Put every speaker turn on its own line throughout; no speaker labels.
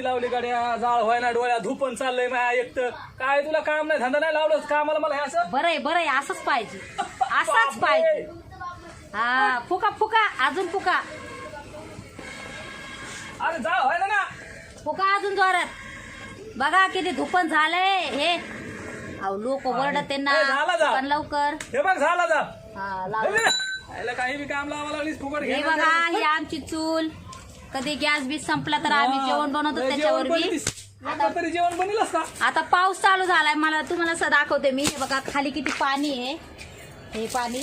मेणबत्ती लावली गाड्या जाळ व्हायला डोळ्या धुपण चाललंय माझ्या एकटं काय तुला काम नाही धंदा नाही लावलं कामाला मला हे असं?
बरंय बरंय असंच पाहिजे. असाच पाहिजे. हा फुका फुका अजून फुका.
अरे जाळ व्हायला ना
फुका अजून जोरात. बघा किती धुपण झालंय हे. अहो लोक ओरडत त्यांना.
ए, झाला जा.
पण लवकर.
हे बघ झाला जा.
लाव.
बघ. याला काही बी काम लावा लागलीस फुकट
हे बघा ही आमची चूल. कधी गॅस बीस संपला तर आम्ही जेवण बनवतो त्याच्यावर बी
आता तरी जेवण बनेलच का
आता पाऊस चालू झालाय मला तुम्हाला असं दाखवते मी. हे बघा खाली किती पाणी आहे. हे पाणी.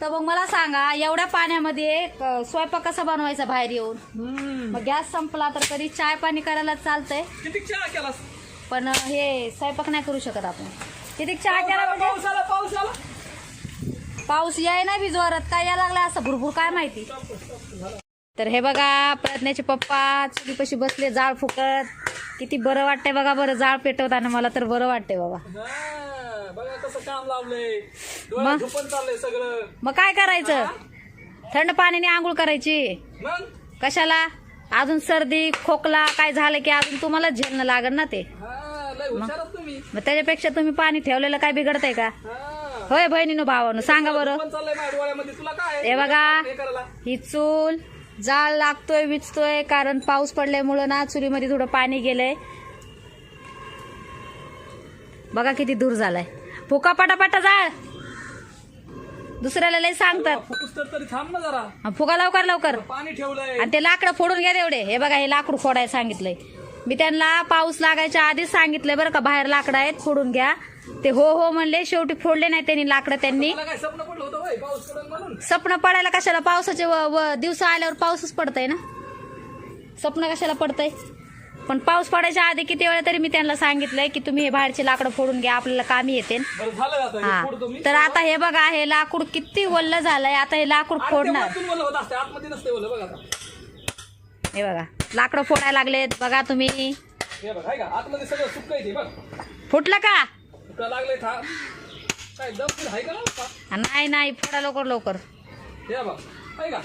तर मग मला सांगा एवढ्या पाण्यामध्ये स्वयंपाक कसा बनवायचा बाहेर येऊन. मग गॅस संपला तर कधी चाय पाणी करायला चालतंय.
किती चहा केलास?
पण हे स्वयंपाक नाही करू शकत आपण. किती चहा
पाऊस
केला म्हणजे?
पाऊस आला पाऊस आला.
पाऊस याय ना बी जोरात. काय यायला लागला असं? भुरभुर काय माहिती? तर हे बघा प्रज्ञाचे पप्पा चुली कशी बसले जाळ फुकत किती बरं वाटतंय बघा बरं जाळ पेटवताना मला तर बरं वाटतंय बाबा.
बघा कसं काम लावलंय. डोळ्यात
मग?
झोपण चाललंय सगळं.
मग काय करायचं? थंड पाण्याने आंघोळ करायची.
मग?
कशाला? अजून सर्दी खोकला काय झालं की अजून तुम्हाला झेलणं लागल ना ते.
हा लय हुशारच तुम्ही.
मग त्याच्यापेक्षा तुम्ही पाणी ठेवलेलं काय बिघडतंय का?
हा.
होय बहिणीनो भावानो सांगा बरं.
झोपण चाललंय माझ्या डोळ्यामध्ये. तुला काय
हे बघा
हे करायला.
ही चूल जाळ लागतोय विचतोय कारण पाऊस पडल्यामुळं ना चुलीमध्ये थोडं पाणी गेलंय. बघा किती दूर झालाय. फुका पटापटा जाळ. दुसऱ्याला लय सांगतात.
फुकूस तर तरी थांब ना जरा.
फुगा लवकर लवकर.
पाणी ठेवलंय.
आणि ते लाकडं फोडून घ्या तेवढे. हे बघा हे लाकूड फोडायला सांगितलंय. मी त्यांना पाऊस लागायच्या आधीच सांगितलंय बरं का बाहेर लाकडं आहेत फोडून घ्या. ते हो हो म्हणले शेवटी फोडले नाही त्यांनी लाकडं त्यांनी.
स्वप्न
पडायला कशाला पावसाचे दिवस आल्यावर पाऊसच पडतंय ना? स्वप्न कशाला पडतंय? पण पाऊस पडायच्या आधी किती वेळा तरी मी त्यांना सांगितलंय की तुम्ही हे बाहेरचे लाकडं फोडून घ्या आपल्याला कामी येते.
हे
तर आता हे बघा हे लाकूड किती वल्ल झालंय आता हे लाकूड फोडणार. हे बघा. लाकडं फोडायला लागलेत बघा तुम्ही.
हे बघ हाय का? आतमध्ये सगळं सुक्क आहे ते बघ.
फुटलं का?
तुला लागलंय थांब काय दम फिर आहे का ना बाप्पा?
नाही नाही फोडा लवकर लवकर.
हे बघ हाय का?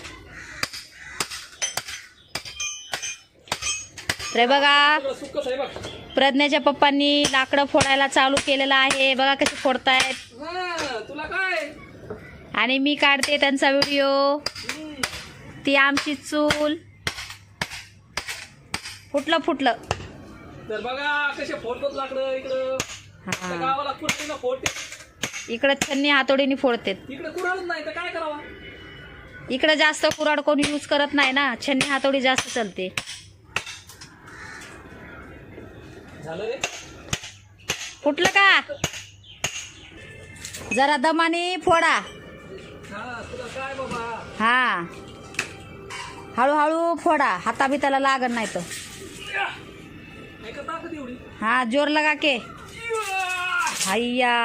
तर हे बघा.
सगळं सुक्कच आहे बघ.
प्रज्ञाच्या पप्पांनी लाकडं फोडायला चालू केलेलं आहे. बघा कसे फोडतायत.
हा, तुला काय?
आणि मी काढते त्यांचा व्हिडिओ. ती आमची चूल. फुटलं फुटलं.
तर बघा कसे फोडतात लाकडं इकडं. त्या
हा
गावाला कुठे ना फोडते.
इकडं छन्नी हातोडीने फोडतेत.
इकडे कुणालच नाही तर काय करावा?
इकडं जास्त कुराड कोणी यूज करत नाही ना. छन्नी हातोडी जास्त चालते.
झालं रे.
फुटलं का? जरा दमाने फोडा.
हा तुला काय बाबा?
हा. हळूहळू फोडा. हाताबिताला लागत नाही तर. हा जोर लगा के. हैया